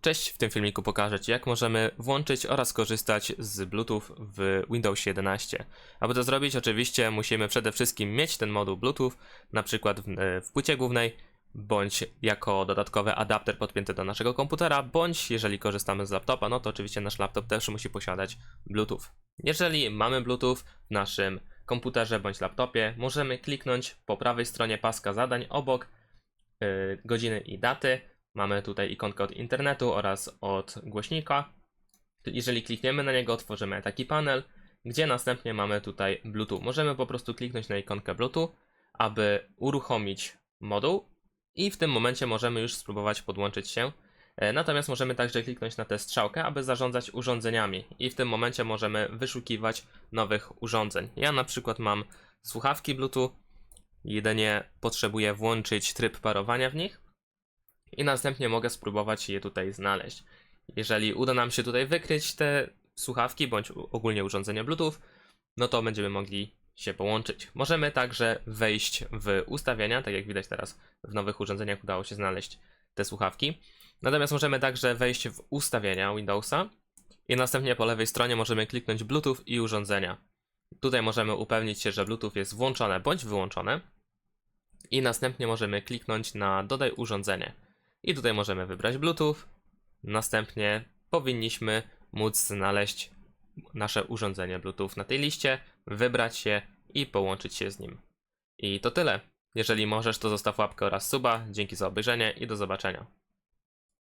Cześć, w tym filmiku pokażę Ci jak możemy włączyć oraz korzystać z Bluetooth w Windows 11. Aby to zrobić oczywiście musimy przede wszystkim mieć ten moduł Bluetooth, na przykład w, e, w płycie głównej, bądź jako dodatkowy adapter podpięty do naszego komputera, bądź jeżeli korzystamy z laptopa, no to oczywiście nasz laptop też musi posiadać Bluetooth. Jeżeli mamy Bluetooth w naszym komputerze bądź laptopie, możemy kliknąć po prawej stronie paska zadań obok y, godziny i daty. Mamy tutaj ikonkę od internetu oraz od głośnika. Jeżeli klikniemy na niego, otworzymy taki panel, gdzie następnie mamy tutaj Bluetooth. Możemy po prostu kliknąć na ikonkę Bluetooth, aby uruchomić moduł i w tym momencie możemy już spróbować podłączyć się. E, Natomiast możemy także kliknąć na tę strzałkę, aby zarządzać urządzeniami i w tym momencie możemy wyszukiwać nowych urządzeń. Ja na przykład mam słuchawki Bluetooth, jedynie potrzebuję włączyć tryb parowania w nich i następnie mogę spróbować je tutaj znaleźć. Jeżeli uda nam się tutaj wykryć te słuchawki bądź ogólnie urządzenie Bluetooth, no to będziemy mogli się połączyć. Możemy także wejść w ustawienia, tak jak widać teraz w nowych urządzeniach udało się znaleźć te słuchawki. Natomiast możemy także wejść w ustawienia Windowsa i następnie po lewej stronie możemy kliknąć Bluetooth i urządzenia. Tutaj możemy upewnić się, że Bluetooth jest włączone bądź wyłączone i następnie możemy kliknąć na dodaj urządzenie. I tutaj możemy wybrać Bluetooth. Następnie powinniśmy móc znaleźć nasze urządzenie Bluetooth na tej liście, wybrać je i połączyć się z nim. I to tyle. Jeżeli możesz, to zostaw łapkę oraz suba. Dzięki za obejrzenie i do zobaczenia.